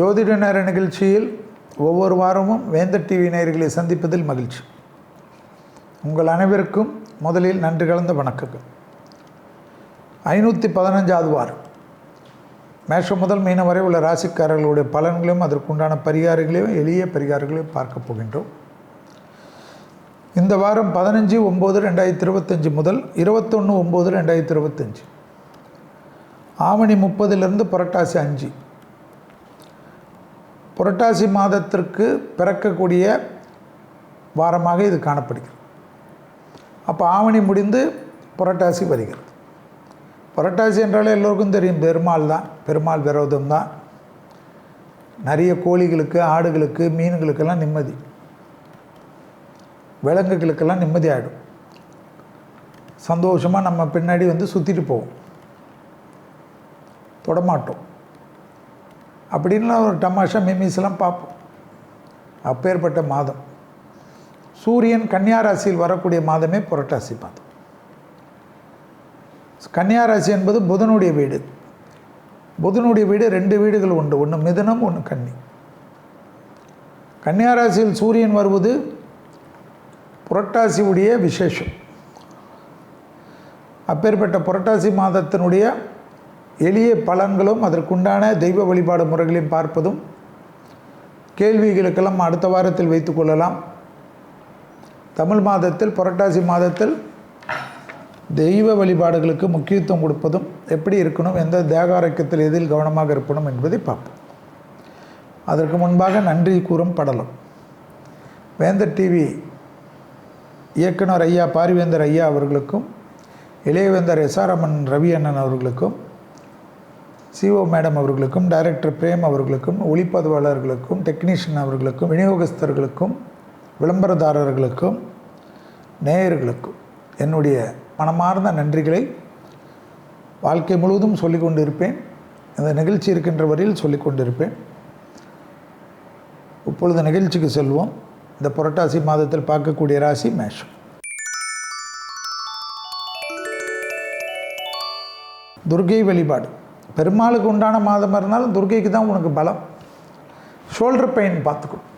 ஜோதிட நேர நிகழ்ச்சியில் ஒவ்வொரு வாரமும் வேந்தர் டிவி நேயர்களை சந்திப்பதில் மகிழ்ச்சி. உங்கள் அனைவருக்கும் முதலில் நன்றி கலந்த வணக்கங்கள். ஐநூற்றி பதினஞ்சாவது வாரம். மேஷம் முதல் மீனம் வரை உள்ள ராசிக்காரர்களுடைய பலன்களையும் அதற்குண்டான பரிகாரங்களையும் எளிய பரிகாரங்களையும் பார்க்க போகின்றோம். இந்த வாரம் பதினஞ்சு ஒம்பது ரெண்டாயிரத்தி இருபத்தஞ்சி முதல் இருபத்தொன்று ஒம்பது ரெண்டாயிரத்தி இருபத்தஞ்சி ஆவணி முப்பதுலேருந்து புரட்டாசி அஞ்சு. புரட்டாசி மாதத்திற்கு பிறக்கக்கூடிய வாரமாக இது காணப்படுகிறது. அப்போ ஆவணி முடிந்து புரட்டாசி வருகிறது. புரட்டாசி என்றாலே எல்லோருக்கும் தெரியும் பெருமாள் தான் பெருமாள் விரோதம் தான். நிறைய கோழிகளுக்கு ஆடுகளுக்கு மீன்களுக்கெல்லாம் நிம்மதி. விலங்குகளுக்கெல்லாம் நிம்மதி ஆகிடும் சந்தோஷமாக நம்ம பின்னாடி வந்து சுற்றிட்டு போவோம். தொடமாட்டோம் அப்படின்லாம் ஒரு டமாஷா மிமிஸ்லாம் பார்ப்போம். அப்பேற்பட்ட மாதம். சூரியன் கன்னியா ராசியில் வரக்கூடிய மாதமே புரட்டாசி மாதம். கன்னியா ராசி என்பது புதனுடைய வீடு. புதனுடைய வீடு ரெண்டு வீடுகள் உண்டு. ஒன்று மிதனம் ஒன்று கன்னி. கன்னியா ராசியில் சூரியன் வருவது புரட்டாசியுடைய விசேஷம். அப்பேற்பட்ட புரட்டாசி மாதத்தினுடைய எளிய பலன்களும் அதற்குண்டான தெய்வ வழிபாடு முறைகளையும் பார்ப்பதும் கேள்விகளுக்கெல்லாம் அடுத்த வாரத்தில் வைத்துக்கொள்ளலாம் தமிழ் மாதத்தில் புரட்டாசி மாதத்தில் தெய்வ வழிபாடுகளுக்கு முக்கியத்துவம் கொடுப்பதும் எப்படி இருக்கணும் எந்த தேகாரோக்கியத்தில் எதில் கவனமாக இருக்கணும் என்பதை பார்ப்போம். அதற்கு முன்பாக நன்றி கூறும் படலம். வேந்தர் டிவி இயக்குனர் ஐயா பாரிவேந்தர் ஐயா அவர்களுக்கும் இளையவேந்தர் எஸ்ஆர்எம்என் ரவி அண்ணன் அவர்களுக்கும் சிஓ மேடம் அவர்களுக்கும் டைரக்டர் பிரேம் அவர்களுக்கும் ஒளிப்பதிவாளர்களுக்கும் டெக்னீஷியன் அவர்களுக்கும் விநியோகஸ்தர்களுக்கும் விளம்பரதாரர்களுக்கும் நேயர்களுக்கும் என்னுடைய மனமார்ந்த நன்றிகளை வாழ்க்கை முழுவதும் சொல்லிக் கொண்டிருப்பேன். இந்த நிகழ்ச்சி இருக்கின்ற வரையில் சொல்லிக் கொண்டிருப்பேன். இப்பொழுது நிகழ்ச்சிக்கு செல்வோம். இந்த புரட்டாசி மாதத்தில் பார்க்கக்கூடிய ராசி மேஷம். துர்கை வழிபாடு. பெருமாளுக்கு உண்டான மாதமாக இருந்தாலும் துர்கைக்கு தான் உனக்கு பலம். ஷோல்டர் பெயின் பார்த்துக்கணும்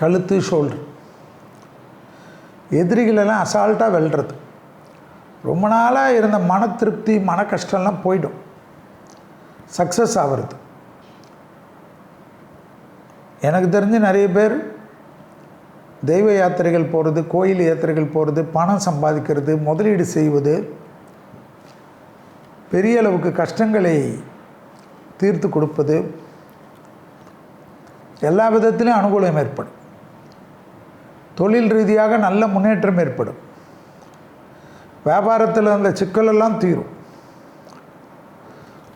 கழுத்து ஷோல்டர் எதிரிகளெல்லாம் அசால்ட்டாக வெல்றது. ரொம்ப நாளாக இருந்த மன திருப்தி மன கஷ்டம்லாம் போயிடும். சக்ஸஸ் ஆகிறது எனக்கு தெரிஞ்சு நிறைய பேர் தெய்வ யாத்திரைகள் போகிறது கோயில் யாத்திரைகள் போகிறது பணம் சம்பாதிக்கிறது முதலீடு செய்வது பெரிய அளவுக்கு கஷ்டங்களை தீர்த்து கொடுப்பது எல்லா விதத்திலையும் அனுகூலம் ஏற்படும். தொழில் ரீதியாக நல்ல முன்னேற்றம் ஏற்படும். வியாபாரத்தில் அந்த சிக்கலெல்லாம் தீரும்.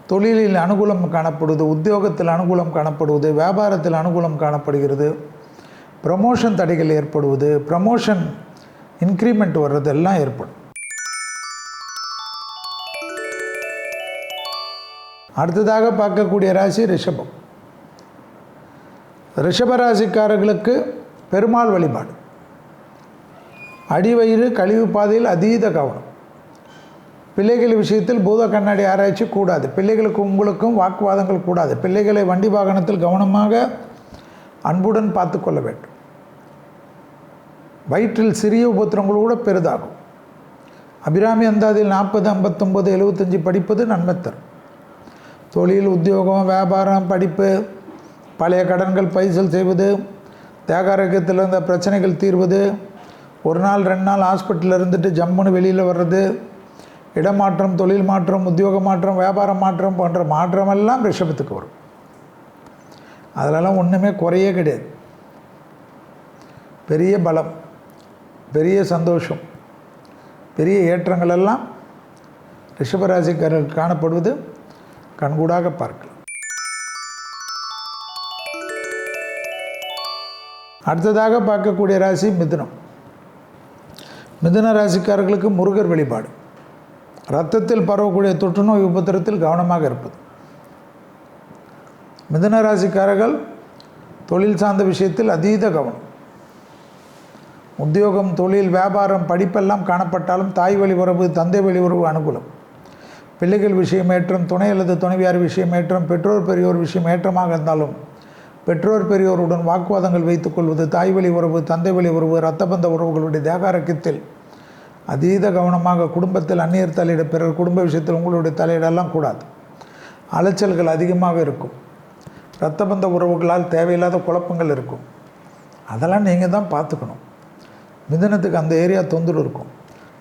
தொழிலில் அனுகூலம் காணப்படுவது உத்தியோகத்தில் அனுகூலம் காணப்படுவது வியாபாரத்தில் அனுகூலம் காணப்படுகிறது. ப்ரமோஷன் தடைகள் ஏற்படுவது ப்ரமோஷன் இன்க்ரிமெண்ட் வர்றது எல்லாம் ஏற்படும். அடுத்ததாக பார்க்கக்கூடிய ராசி ரிஷபம். ரிஷப ராசிக்காரர்களுக்கு பெருமாள் வழிபாடு. அடிவயிறு கழிவு பாதையில் அதீத கவனம். பிள்ளைகள் விஷயத்தில் பூத கண்ணாடி ஆராய்ச்சி கூடாது. பிள்ளைகளுக்கு உங்களுக்கும் வாக்குவாதங்கள் கூடாது. பிள்ளைகளை வண்டி வாகனத்தில் கவனமாக அன்புடன் பார்த்து கொள்ள வேண்டும். வயிற்றில் சிறிய உபத்திரங்கள் கூட பெரிதாகும். அபிராமி அந்தாதில் நாற்பது ஐம்பத்தொம்பது எழுபத்தஞ்சி படிப்பது நன்மை தரும். தொழில் உத்தியோகம் வியாபாரம் படிப்பு பழைய கடன்கள் பைசல் செய்வது தேகாரோக்கியத்தில் இருந்த பிரச்சனைகள் தீர்வது ஒரு நாள் ரெண்டு நாள் ஹாஸ்பிட்டலில் இருந்துட்டு ஜம்முன்னு வெளியில் வர்றது இடமாற்றம் தொழில் மாற்றம் உத்தியோக மாற்றம் வியாபார மாற்றம் போன்ற மாற்றமெல்லாம் ரிஷபத்துக்கு வரும். அதிலெல்லாம் ஒன்றுமே குறையே கிடையாது. பெரிய பலம் பெரிய சந்தோஷம் பெரிய ஏற்றங்கள் எல்லாம் ரிஷபராசிக்காரர்கள் காணப்படுவது கண்கூடாக பார்க்கலாம். அடுத்ததாக பார்க்கக்கூடிய ராசி மிதுனம். மிதுன ராசிக்காரர்களுக்கு முருகர் வழிபாடு. ரத்தத்தில் பரவக்கூடிய தொற்றுநோய் உபத்திரத்தில் கவனமாக இருப்பது. மிதுன ராசிக்காரர்கள் தொழில் சார்ந்த விஷயத்தில் அதீத கவனம். உத்தியோகம் தொழில் வியாபாரம் படிப்பெல்லாம் காணப்பட்டாலும் தாய் வழி உறவு தந்தை வழி உறவு அனுகூலம். பிள்ளைகள் விஷயமேற்றம் துணை அல்லது துணைவியார் விஷயமேற்றம் பெற்றோர் பெரியோர் விஷயம் ஏற்றமாக இருந்தாலும் பெற்றோர் பெரியோருடன் வாக்குவாதங்கள் வைத்துக்கொள்வது தாய் வழி உறவு தந்தை வழி உறவு இரத்தபந்த உறவுகளுடைய தேகாரக்கத்தில் அதீத கவனமாக குடும்பத்தில் அந்நியர் தலையிட பிறர் குடும்ப விஷயத்தில் உங்களுடைய தலையிடெல்லாம் கூடாது. அலைச்சல்கள் அதிகமாக இருக்கும். இரத்தபந்த உறவுகளால் தேவையில்லாத குழப்பங்கள் இருக்கும். அதெல்லாம் நீங்கள் தான் பார்த்துக்கணும். மிதனத்துக்கு அந்த ஏரியா தொந்தரவு இருக்கும்.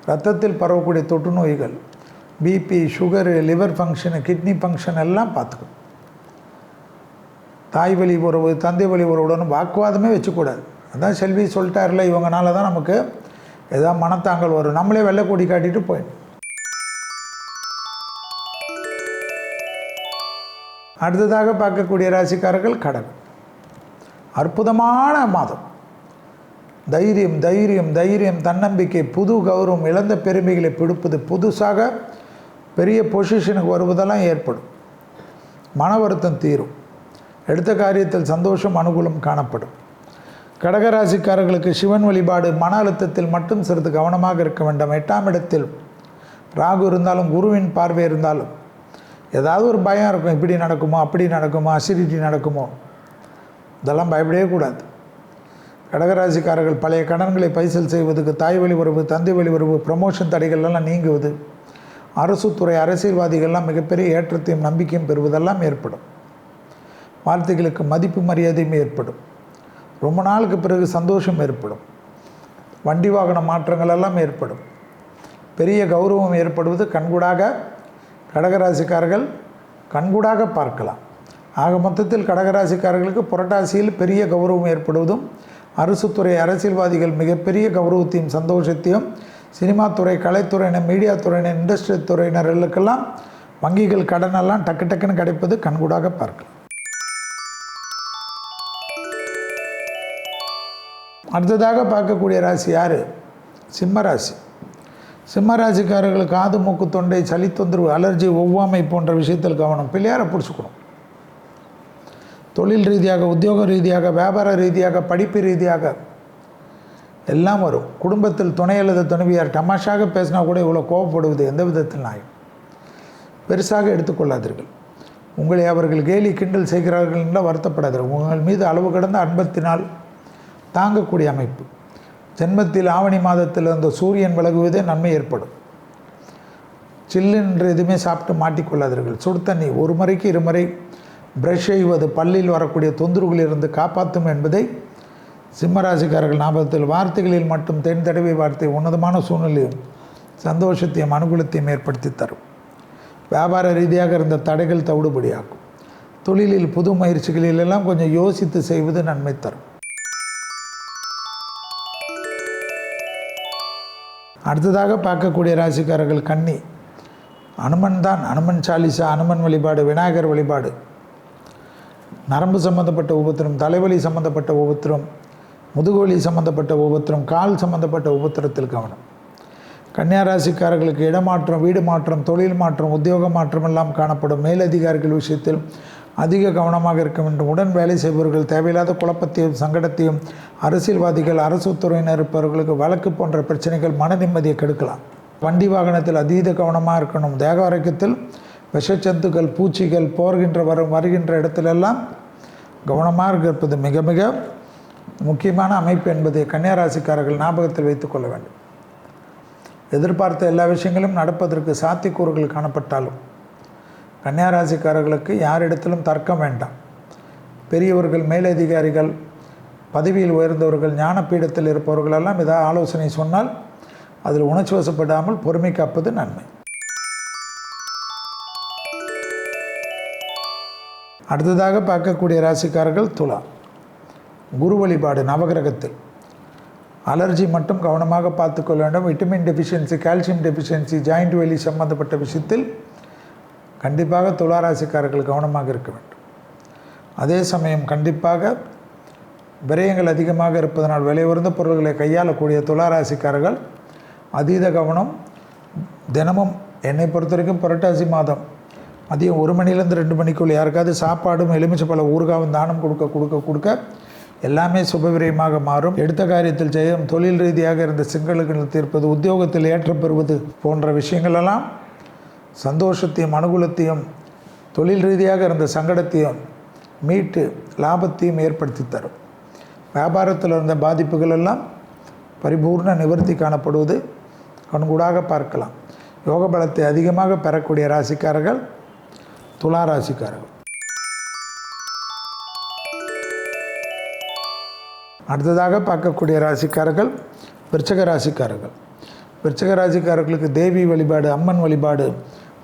ரத்தத்தில் பரவக்கூடிய தொற்று நோய்கள் BP sugar liver function kidney function எல்லாம் பார்த்துக்கணும். தாய் வழி உறவு தந்தை வழி உறவுடன் வாக்குவாதமே வச்சுக்கூடாது. அதான் செல்வி சொல்லிட்டார்ல இவங்கனால தான் நமக்கு ஏதாவது மனத்தாங்கல் வரும். நம்மளே வெள்ளை கொடி காட்டிட்டு போயிடும் அடுத்ததாக பார்க்கக்கூடிய ராசிக்காரர்கள் கடகம். அற்புதமான மாதம். தைரியம் தைரியம் தைரியம் தன்னம்பிக்கை புது கௌரவம் இழந்த பெருமைகளை பிடிப்பது புதுசாக பெரிய பொசிஷனுக்கு வருவதெல்லாம் ஏற்படும். மன வருத்தம் தீரும். எடுத்த காரியத்தில் சந்தோஷம் அனுகூலம் காணப்படும். கடகராசிக்காரர்களுக்கு சிவன் வழிபாடு மன அழுத்தத்தில் மட்டும் சிறிது கவனமாக இருக்க வேண்டும். எட்டாம் இடத்தில் ராகு இருந்தாலும் குருவின் பார்வை இருந்தாலும் ஏதாவது ஒரு பயம் இருக்கும். இப்படி நடக்குமோ அப்படி நடக்குமோ அசிடிட்டி நடக்குமோ இதெல்லாம் பயப்படவே கூடாது. கடகராசிக்காரர்கள் பழைய கடன்களை பைசல் செய்வதற்கு தாய் வழி உறவு தந்தை வழி உறவு ப்ரமோஷன் தடைகள்லாம் நீங்குவது அரசு துறை அரசியல்வாதிகள்லாம் மிகப்பெரிய ஏற்றத்தையும் நம்பிக்கையும் பெறுவதெல்லாம் ஏற்படும். வார்த்தைகளுக்கு மதிப்பு மரியாதையும் ஏற்படும். ரொம்ப நாளுக்கு பிறகு சந்தோஷம் ஏற்படும். வண்டி வாகன மாற்றங்கள் எல்லாம் ஏற்படும். பெரிய கௌரவம் ஏற்படுவது கண்கூடாக கடகராசிக்காரர்கள் கண்கூடாக பார்க்கலாம். ஆக மொத்தத்தில் கடகராசிக்காரர்களுக்கு புரட்டாசியில் பெரிய கௌரவம் ஏற்படுவதும் அரசுத்துறை அரசியல்வாதிகள் மிகப்பெரிய கௌரவத்தையும் சந்தோஷத்தையும் சினிமா துறை கலைத்துறையினர் மீடியா துறையினர் இண்டஸ்ட்ரி துறையினர்களுக்கெல்லாம் வங்கிகள் கடனெல்லாம் டக்கு டக்குன்னு கிடைப்பது கண்கூடாக பார்க்கலாம். அடுத்ததாக பார்க்கக்கூடிய ராசி யார்? சிம்ம ராசி. சிம்ம ராசிக்காரர்களுக்கு காது மூக்கு தொண்டை சளி தொந்தரவு அலர்ஜி ஒவ்வாமை போன்ற விஷயத்தில் கவனம். பிள்ளையாரை பிடிச்சிக்கணும். தொழில் ரீதியாக உத்தியோக ரீதியாக வியாபார ரீதியாக படிப்பு ரீதியாக எல்லாம் வரும். குடும்பத்தில் துணை அல்லது துணைவியார் டமாஷாக பேசினா கூட இவ்வளோ கோவப்படுவது எந்த விதத்தில் நாயும் பெருசாக எடுத்துக்கொள்ளாதீர்கள். உங்களை அவர்கள் கேலி கிண்டல் செய்கிறார்கள் என்றால் வருத்தப்படாதீர்கள். உங்கள் மீது அளவு கடந்த அன்பத்தினால் தாங்கக்கூடிய அமைப்பு. ஜென்மத்தில் ஆவணி மாதத்தில் அந்த சூரியன் விலகுவதே நன்மை ஏற்படும். சில்லுன்று எதுவுமே சாப்பிட்டு மாட்டிக்கொள்ளாதீர்கள். சுடு தண்ணி ஒரு முறைக்கு இருமுறை ப்ரஷ் செய்வது பல்லில் வரக்கூடிய தொந்தரவுகளிலிருந்து காப்பாற்றும் என்பதை சிம்மராசிக்காரர்கள் ஞாபகத்தில் வார்த்தைகளில் மட்டும் தென் தடவை வார்த்தை உன்னதமான சூழ்நிலையும் சந்தோஷத்தையும் அனுகூலத்தையும் ஏற்படுத்தி தரும். வியாபார ரீதியாக இருந்த தடைகள் தவிடுபடியாகும். தொழிலில் புது முயற்சிகளில் எல்லாம் கொஞ்சம் யோசித்து செய்வது நன்மை தரும். அடுத்ததாக பார்க்கக்கூடிய ராசிக்காரர்கள் கன்னி. அனுமன் தான் அனுமன் சாலிசா அனுமன் வழிபாடு விநாயகர் வழிபாடு. நரம்பு சம்பந்தப்பட்ட உபத்திரம் தலைவலி சம்பந்தப்பட்ட உபத்திரம் முதுகுவலி சம்பந்தப்பட்ட உபத்திரம் கால் சம்பந்தப்பட்ட உபத்திரத்தில் கவனம். கன்னியா ராசிக்காரர்களுக்கு இடமாற்றம் வீடு மாற்றம் தொழில் மாற்றம் உத்தியோக மாற்றம் எல்லாம் காணப்படும். மேலதிகாரிகள் விஷயத்தில் அதிக கவனமாக இருக்க வேண்டும். உடன் வேலை செய்பவர்கள் தேவையில்லாத குழப்பத்தையும் சங்கடத்தையும் அரசியல்வாதிகள் அரசு துறையினர் இருப்பவர்களுக்கு வழக்கு போன்ற பிரச்சனைகள் மன நிம்மதியை கெடுக்கலாம். வண்டி வாகனத்தில் அதீத கவனமாக இருக்கணும். தேக ஆரோக்கியத்தில் விஷச்சத்துக்கள் பூச்சிகள் போர்கின்ற வரும் வருகின்ற இடத்திலெல்லாம் கவனமாக இருப்பது மிக மிக முக்கியமான அமைப்பு என்பதை கன்னியாராசிக்காரர்கள் ஞாபகத்தில் வைத்துக்கொள்ள வேண்டும். எதிர்பார்த்த எல்லா விஷயங்களும் நடப்பதற்கு சாத்தியக்கூறுகள் காணப்பட்டாலும் கன்னியாராசிக்காரர்களுக்கு யாரிடத்திலும் தர்க்கம் வேண்டாம். பெரியவர்கள் மேலதிகாரிகள் பதவியில் உயர்ந்தவர்கள் ஞானப்பீடத்தில் இருப்பவர்களெல்லாம் ஏதாவது ஆலோசனை சொன்னால் அதில் உணர்ச்சி வசப்படாமல் பொறுமை காப்பது நன்மை. அடுத்ததாக பார்க்கக்கூடிய ராசிக்காரர்கள் துலா குரு வழிபாடு நவகிரகத்தில். அலர்ஜி மட்டும் கவனமாக பார்த்துக்கொள்ள வேண்டும். Vitamin deficiency calcium deficiency joint வலி சம்பந்தப்பட்ட விஷயத்தில் கண்டிப்பாக துளாராசிக்காரர்கள் கவனமாக இருக்க வேண்டும். அதே சமயம் கண்டிப்பாக விரயங்கள் அதிகமாக இருப்பதனால் விலை உயர்ந்த பொருள்களை கையாளக்கூடிய துளாராசிக்காரர்கள் அதீத கவனம் தினமும் என்னை பொறுத்த வரைக்கும் புரட்டாசி மாதம் மதியம் ஒரு மணிலேருந்து ரெண்டு மணிக்குள்ள யாருக்காவது சாப்பாடும் எலுமிச்சை பல ஊறுகாவும் தானம் கொடுக்க கொடுக்க கொடுக்க எல்லாமே சுபவிரயமாக மாறும். எடுத்த காரியத்தில் செய்யும் தொழில் ரீதியாக இருந்த சிங்களுக்கு தீர்ப்பது உத்தியோகத்தில் ஏற்றப்பெறுவது போன்ற விஷயங்களெல்லாம் சந்தோஷத்தையும் அனுகூலத்தையும் தொழில் ரீதியாக இருந்த சங்கடத்தையும் மீட்டு லாபத்தையும் ஏற்படுத்தி தரும். வியாபாரத்தில் இருந்த பாதிப்புகள் எல்லாம் பரிபூர்ண நிவர்த்தி காணப்படுவது கண்கூடாக பார்க்கலாம். யோக பலத்தை அதிகமாக பெறக்கூடிய ராசிக்காரர்கள் துலா ராசிக்காரர்கள். அடுத்ததாக பார்க்கக்கூடிய ராசிக்காரர்கள் விருச்சக ராசிக்காரர்கள். விருச்சக ராசிக்காரர்களுக்கு தேவி வழிபாடு அம்மன் வழிபாடு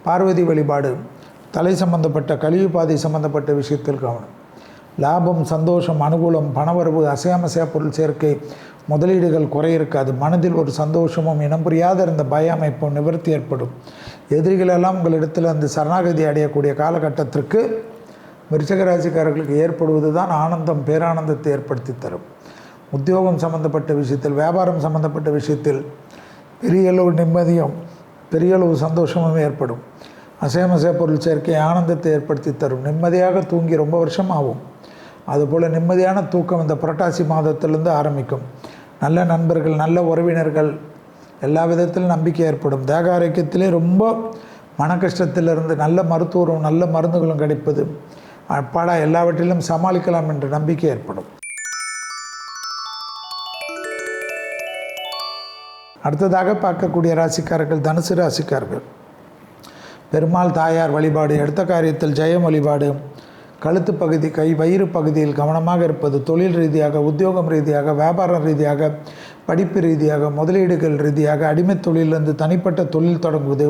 பார்வதி வழிபாடு தலை சம்பந்தப்பட்ட கழிவு பாதை சம்பந்தப்பட்ட விஷயத்தில் கவனம். லாபம் சந்தோஷம் அனுகூலம் பணவரவு அசையாமசையா பொருள் சேர்க்கை முதலீடுகள் குறை இருக்காது மனதில் ஒரு சந்தோஷமும் இனம் புரியாத இருந்த பய அமைப்பும் நிவர்த்தி ஏற்படும். எதிரிகளெல்லாம் உங்களிடத்தில் அந்த சரணாகதி அடையக்கூடிய காலகட்டத்திற்கு மிருச்சகராசிக்காரர்களுக்கு ஏற்படுவது தான் ஆனந்தம் பேரானந்தத்தை ஏற்படுத்தி தரும். உத்தியோகம் சம்பந்தப்பட்ட விஷயத்தில் வியாபாரம் சம்பந்தப்பட்ட விஷயத்தில் பெரிய அளவு நிம்மதியும் பெரிய அளவு சந்தோஷமும் ஏற்படும். அசேமசே பொருள் சேர்க்கை ஆனந்தத்தை ஏற்படுத்தி தரும். நிம்மதியாக தூங்கி ரொம்ப வருஷம் ஆகும். அதுபோல் நிம்மதியான தூக்கம் இந்த புரட்டாசி மாதத்திலிருந்து ஆரம்பிக்கும். நல்ல நண்பர்கள் நல்ல உறவினர்கள் எல்லா விதத்திலும் நம்பிக்கை ஏற்படும். தேக ஆரோக்கியத்திலே ரொம்ப மன கஷ்டத்திலிருந்து நல்ல மருத்துவரும் நல்ல மருந்துகளும் கிடைப்பது அப்பாடா எல்லாவற்றிலும் சமாளிக்கலாம் என்ற நம்பிக்கை ஏற்படும். அடுத்ததாக பார்க்கக்கூடிய ராசிக்காரர்கள் தனுசு ராசிக்காரர்கள். பெருமாள் தாயார் வழிபாடு எடுத்த காரியத்தில் ஜெயம் வழிபாடு கழுத்து பகுதி கை வயிறு பகுதியில் கவனமாக இருப்பது தொழில் ரீதியாக உத்தியோகம் ரீதியாக வியாபாரம் ரீதியாக படிப்பு ரீதியாக முதலீடுகள் ரீதியாக அடிமை தொழிலிருந்து தனிப்பட்ட தொழில் தொடங்குவது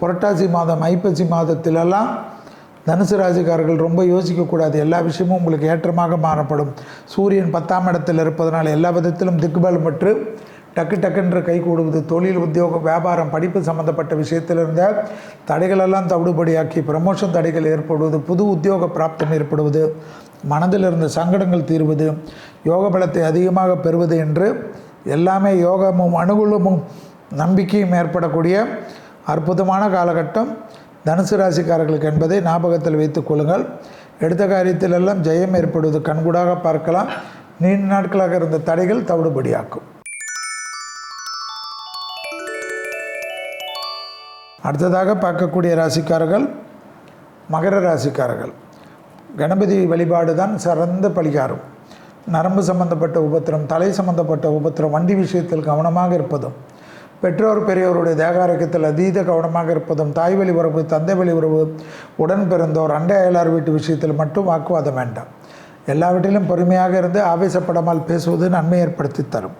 புரட்டாசி மாதம் ஐப்பசி மாதத்திலெல்லாம் தனுசு ராசிக்காரர்கள் ரொம்ப யோசிக்கக்கூடாது. எல்லா விஷயமும் உங்களுக்கு ஏற்றமாக மாறப்படும். சூரியன் பத்தாம் இடத்தில் இருப்பதனால் எல்லா விதத்திலும் திக்குபலம் பெற்று டக்கு டக்குன்ற கை கூடுவது. தொழில் உத்தியோகம் வியாபாரம் படிப்பு சம்பந்தப்பட்ட விஷயத்தில் இருந்த தடைகளெல்லாம் தவிடுபடியாக்கி ப்ரமோஷன் தடைகள் ஏற்படுவது புது உத்தியோக பிராப்தம் ஏற்படுவது மனதில் இருந்த சங்கடங்கள் தீர்வது யோக பலத்தை அதிகமாக பெறுவது என்று எல்லாமே யோகமும் அனுகூலமும் நம்பிக்கையும் ஏற்படக்கூடிய அற்புதமான காலகட்டம் தனுசு ராசிக்காரர்களுக்கு என்பதை ஞாபகத்தில் வைத்துக் கொள்ளுங்கள். எடுத்த காரியத்திலெல்லாம் ஜெயம் ஏற்படுவது. கண்கூடாக பார்க்கலாம். நீண்ட நாட்களாக இருந்த தடைகள் தவிடுபடியாக்கும். அடுத்ததாக பார்க்கக்கூடிய ராசிக்காரர்கள் மகர ராசிக்காரர்கள். கணபதி வழிபாடு தான் சிறந்த பலிகாரம் நரம்பு சம்பந்தப்பட்ட உபத்திரம் தலை சம்பந்தப்பட்ட உபத்திரம் வண்டி விஷயத்தில் கவனமாக இருப்பதும் பெற்றோர் பெரியோருடைய தேகாரக்கத்தில் அதீத கவனமாக இருப்பதும் தாய் வழி உறவு தந்தை வழி உறவு உடன் பிறந்தோர் அண்டை அயலார் வீட்டு விஷயத்தில் மட்டும் வாக்குவாதம் வேண்டாம். எல்லாவற்றிலும் பொறுமையாக இருந்து ஆவேசப்படாமல் பேசுவது நன்மை ஏற்படுத்தி தரும்.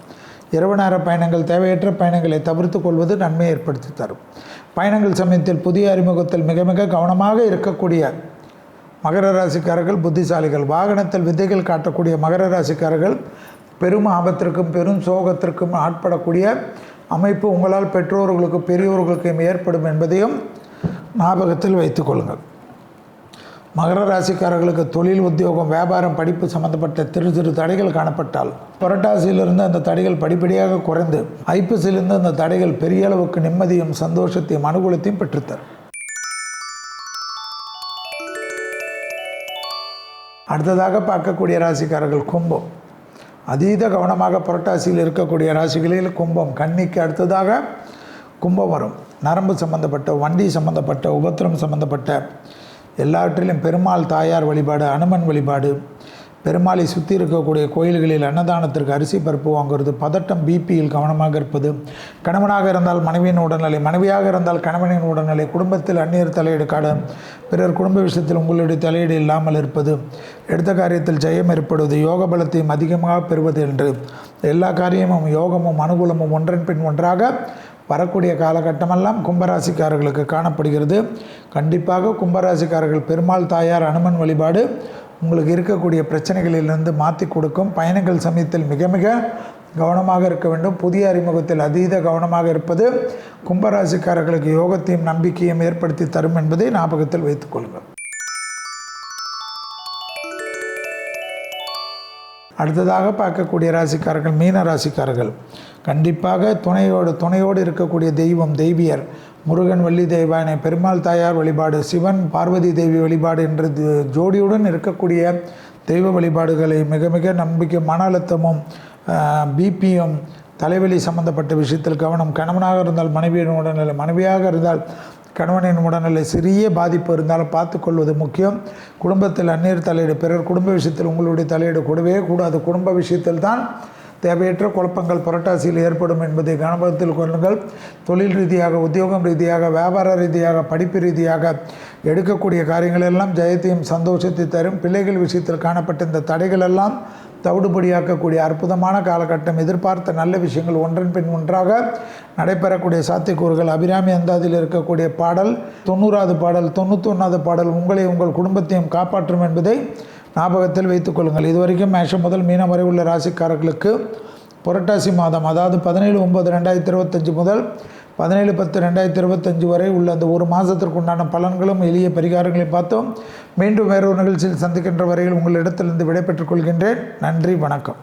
இரவு நேர பயணங்கள் தேவையற்ற பயணங்களை தவிர்த்து கொள்வது நன்மை ஏற்படுத்தி தரும். பயணங்கள் சமயத்தில் புதிய அறிமுகத்தில் மிக மிக கவனமாக இருக்கக்கூடிய மகர ராசிக்காரர்கள் புத்திசாலிகள். வாகனத்தில் விதைகள் காட்டக்கூடிய மகர ராசிக்காரர்கள் பெரும் ஆபத்திற்கும் பெரும் சோகத்திற்கும் ஆட்படக்கூடிய அமைப்பு உங்களால் பெற்றோர்களுக்கு பெரியோர்களுக்கும் ஏற்படும் என்பதையும் ஞாபகத்தில் வைத்துக்கொள்ளுங்கள் மகர ராசிக்காரர்களுக்கு தொழில் உத்தியோகம் வியாபாரம் படிப்பு சம்பந்தப்பட்ட சிறு சிறு தடைகள் காணப்பட்டால் புரட்டாசியிலிருந்து அந்த தடைகள் படிப்படியாக குறைந்து ஐப்பசிலிருந்து அந்த தடைகள் பெரிய அளவுக்கு நிம்மதியும் சந்தோஷத்தையும் அனுகூலத்தையும் பெற்றுத்தரும். அடுத்ததாக பார்க்கக்கூடிய ராசிக்காரர்கள் கும்பம். அதீத கவனமாக புரட்டாசியில் இருக்கக்கூடிய ராசிகளில் கும்பம். கன்னிக்கு அடுத்ததாக கும்பம் வரும். நரம்பு சம்பந்தப்பட்ட வண்டி சம்பந்தப்பட்ட உபத்திரம் சம்பந்தப்பட்ட எல்லாவற்றிலும் பெருமாள் தாயார் வழிபாடு அனுமன் வழிபாடு பெருமாளை சுற்றி இருக்கக்கூடிய கோயில்களில் அன்னதானத்திற்கு அரிசி பருப்பு வாங்குறது பதட்டம் பிபியில் கவனமாக இருப்பது கணவனாக இருந்தால் மனைவியின் உடல்நிலை மனைவியாக இருந்தால் கணவனின் உடல்நிலை குடும்பத்தில் அந்நியர் தலையீடு காட பிறர் குடும்ப விஷயத்தில் உங்களுடைய தலையீடு இல்லாமல் இருப்பது எடுத்த காரியத்தில் ஜெயம் ஏற்படுவது யோக பலத்தையும் அதிகமாக பெறுவது என்று எல்லா காரியமும் யோகமும் அனுகூலமும் ஒன்றன் பின் ஒன்றாக வரக்கூடிய காலகட்டமெல்லாம் கும்பராசிக்காரர்களுக்கு காணப்படுகிறது. கண்டிப்பாக கும்பராசிக்காரர்கள் பெருமாள் தாயார் அனுமன் வழிபாடு உங்களுக்கு இருக்கக்கூடிய பிரச்சனைகளிலிருந்து மாற்றி கொடுக்கும். பயணங்கள் சமயத்தில் மிக மிக கவனமாக இருக்க வேண்டும். புதிய அறிமுகத்தில் அதீத கவனமாக இருப்பது கும்பராசிக்காரர்களுக்கு யோகத்தையும் நம்பிக்கையும் ஏற்படுத்தி தரும் என்பதை ஞாபகத்தில் வைத்துக்கொள்கிறோம் அடுத்ததாக பார்க்கக்கூடிய ராசிக்காரர்கள் மீன ராசிக்காரர்கள். கண்டிப்பாக துணையோடு துணையோடு இருக்கக்கூடிய தெய்வம் தெய்வியர் முருகன் வள்ளி தெய்வானை பெருமாள் தாயார் வழிபாடு சிவன் பார்வதி தேவி வழிபாடு என்று ஜோடியுடன் இருக்கக்கூடிய தெய்வ வழிபாடுகளை மிக மிக நம்பிக்கை மன அழுத்தமும் பிபியும் தலைவலி சம்பந்தப்பட்ட விஷயத்தில் கவனம். கணவனாக இருந்தால் மனைவியின் இல்லை மனைவியாக இருந்தால் கணவனின் உடல்நிலை சிறிய பாதிப்பு இருந்தாலும் பார்த்துக்கொள்வது முக்கியம். குடும்பத்தில் அந்நீர் தலையீடு பிறர் குடும்ப விஷயத்தில் உங்களுடைய தலையீடு கூடவே கூடாது. குடும்ப விஷயத்தில் தான் தேவையற்ற குழப்பங்கள் புரட்டாசியில் ஏற்படும் என்பதை கவனத்தில் கொள்ளுங்கள். தொழில் ரீதியாக உத்தியோகம் ரீதியாக வியாபார ரீதியாக படிப்பு ரீதியாக எடுக்கக்கூடிய காரியங்கள் எல்லாம் ஜெயத்தையும் சந்தோஷத்தை தரும். பிள்ளைகள் விஷயத்தில் காணப்பட்ட இந்த தடைகள் எல்லாம் தவிடுபடியாக்கக்கூடிய அற்புதமான காலகட்டம். எதிர்பார்த்த நல்ல விஷயங்கள் ஒன்றன் பின் ஒன்றாக நடைபெறக்கூடிய சாத்தியக்கூறுகள். அபிராமி அந்தாதியில் இருக்கக்கூடிய பாடல் தொண்ணூறாவது பாடல் தொண்ணூத்தொன்னாவது பாடல் உங்களை உங்கள் குடும்பத்தையும் காப்பாற்றும் என்பதை ஞாபகத்தில் வைத்துக்கொள்ளுங்கள் இதுவரைக்கும் மேஷம் முதல் மீனம் வரை உள்ள ராசிக்காரர்களுக்கு புரட்டாசி மாதம் அதாவது பதினேழு ஒம்பது ரெண்டாயிரத்தி இருபத்தஞ்சி முதல் பதினேழு பத்து ரெண்டாயிரத்தி இருபத்தஞ்சு வரை உள்ள அந்த ஒரு மாதத்திற்கு உண்டான பலன்களும் எளிய பரிகாரங்களையும் பார்த்தோம். மீண்டும் வேறொரு நிகழ்ச்சியில் சந்திக்கின்ற வரையில் உங்களிடத்திலிருந்து விடைபெற்றுக் கொள்கின்றேன். நன்றி வணக்கம்.